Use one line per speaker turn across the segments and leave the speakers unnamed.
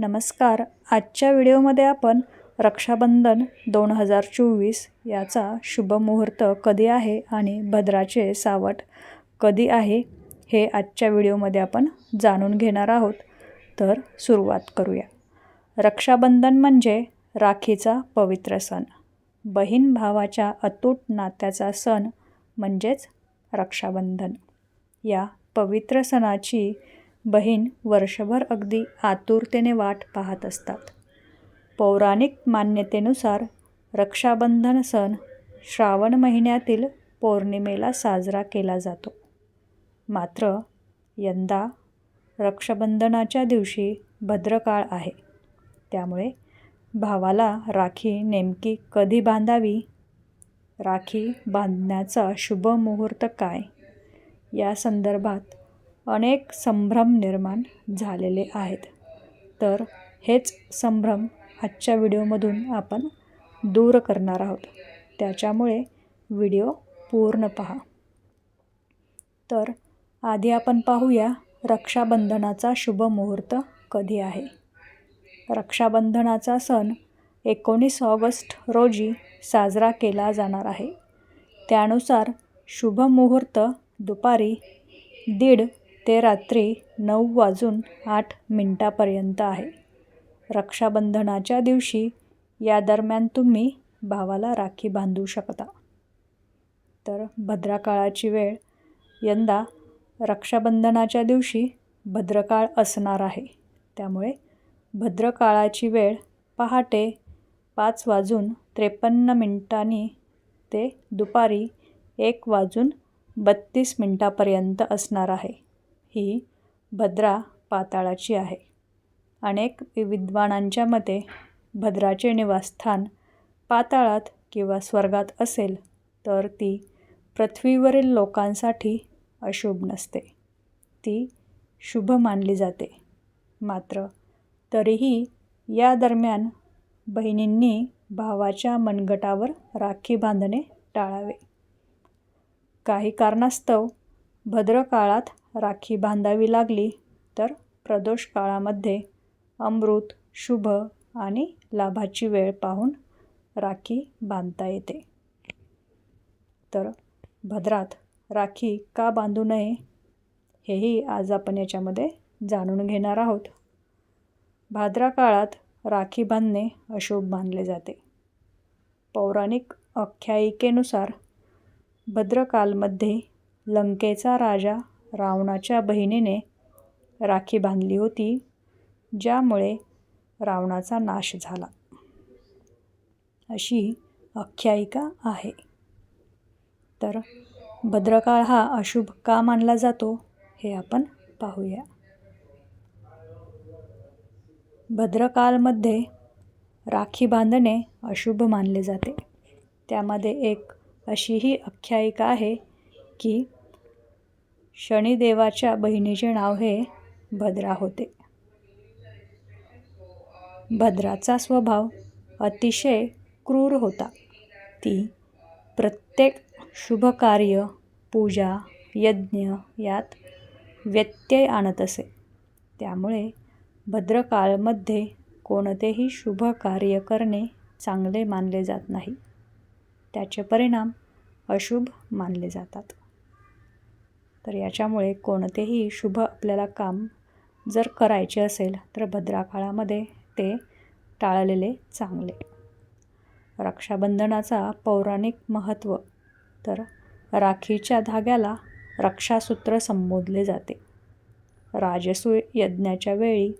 नमस्कार. आजच्या व्हिडिओमध्ये आपण रक्षाबंधन दोन हजार चोवीस याचा शुभमुहूर्त कधी आहे आणि भद्राचे सावट कधी आहे हे आजच्या व्हिडिओमध्ये आपण जाणून घेणार आहोत. तर सुरुवात करूया. रक्षाबंधन म्हणजे राखीचा पवित्र सण. बहीण भावाच्या अतूट नात्याचा सण म्हणजेच रक्षाबंधन. या पवित्र सणाची बहीण वर्षभर अगदी आतुरतेने वाट पाहत असतात. पौराणिक मान्यतेनुसार रक्षाबंधन सण श्रावण महिन्यातील पौर्णिमेला साजरा केला जातो. मात्र यंदा रक्षाबंधनाच्या दिवशी भद्रकाळ आहे. त्यामुळे भावाला राखी नेमकी कधी बांधावी? राखी बांधण्याचा शुभ मुहूर्त काय? या संदर्भात अनेक संभ्रम निर्माण झालेले आहेत. तर हेच संभ्रम आजच्या व्हिडिओमधून आपण दूर करणार आहोत. त्याच्यामुळे व्हिडिओ पूर्ण पहा. तर आधी आपण पाहूया रक्षाबंधनाचा शुभ मुहूर्त कधी आहे. रक्षाबंधनाचा सण एकोणीस ऑगस्ट रोजी साजरा केला जाणार आहे. त्यानुसार शुभ मुहूर्त दुपारी दीड ते रात्री नऊ वाजून आठ मिनटापर्यंत आहे. रक्षाबंधनाच्या दिवशी या दरम्यान तुम्ही भावाला राखी बांधू शकता. तर भद्राकाळाची वेळ. यंदा रक्षाबंधनाच्या दिवशी भद्रकाळ असणार आहे. त्यामुळे भद्रकाळाची वेळ पहाटे पाच वाजून त्रेपन्न मिनिटांनी ते दुपारी एक वाजून बत्तीस मिनटापर्यंत असणार आहे. ही भद्रा पाताळाची आहे. अनेक विद्वानांच्या मते भद्राचे निवासस्थान पाताळात किंवा स्वर्गात असेल तर ती पृथ्वीवरील लोकांसाठी अशुभ नसते. ती शुभ मानली जाते. मात्र तरीही या दरम्यान बहिणींनी भावाच्या मनगटावर राखी बांधणे टाळावे. काही कारणास्तव भद्रकाळात राखी बांधावी लागली तर प्रदोष काळामध्ये अमृत शुभ आणि लाभाची वेळ पाहून राखी बांधता येते. तर भद्रात राखी का बांधू नये हेही आज आपण याच्यामध्ये जाणून घेणार आहोत. भाद्रा काळात राखी बांधणे अशुभ मानले जाते. पौराणिक आख्यायिकेनुसार भद्रकालमध्ये लंकेचा राजा रावणाच्या बहिणीने राखी बांधली होती ज्यामुळे रावणाचा नाश झाला. अशी आख्यायिका आहे. तर भद्रकाळ हा अशुभ का मानला जातो हे आपण पाहूया. भद्रकालमध्ये राखी बांधणे अशुभ मानले जाते. त्यामध्ये एक अशीही आख्यायिका आहे की शनिदेवाच्या बहिणीचे नाव हे भद्रा होते. भद्राचा स्वभाव अतिशय क्रूर होता. ती प्रत्येक शुभकार्य पूजा यज्ञ यात व्यत्यय आणत असे. त्यामुळे भद्रकाळमध्ये कोणतेही शुभ कार्य करणे चांगले मानले जात नाही. त्याचे परिणाम अशुभ मानले जातात. तर याच्यामुळे कोणतेही शुभ आपल्याला काम जर करायचे असेल तर भद्रा काळामध्ये ते टाळलेले चांगले. रक्षाबंधनाचा पौराणिक महत्त्व तर राखीच्या धाग्याला रक्षासूत्र संबोधले जाते. राजसूय यज्ञाच्या वेळी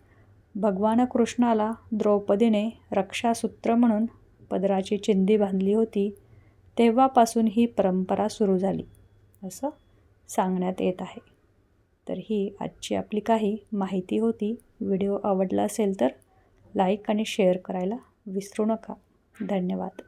भगवान कृष्णाला द्रौपदीने रक्षासूत्र म्हणून पदराची चिंदी बांधली होती तेव्हापासून ही परंपरा सुरू झाली. असं सांगण्यात येत आहे. तर ही आजची आपली काही माहिती होती. व्हिडिओ आवडला असेल तर लाईक आणि शेअर करायला विसरू नका. धन्यवाद.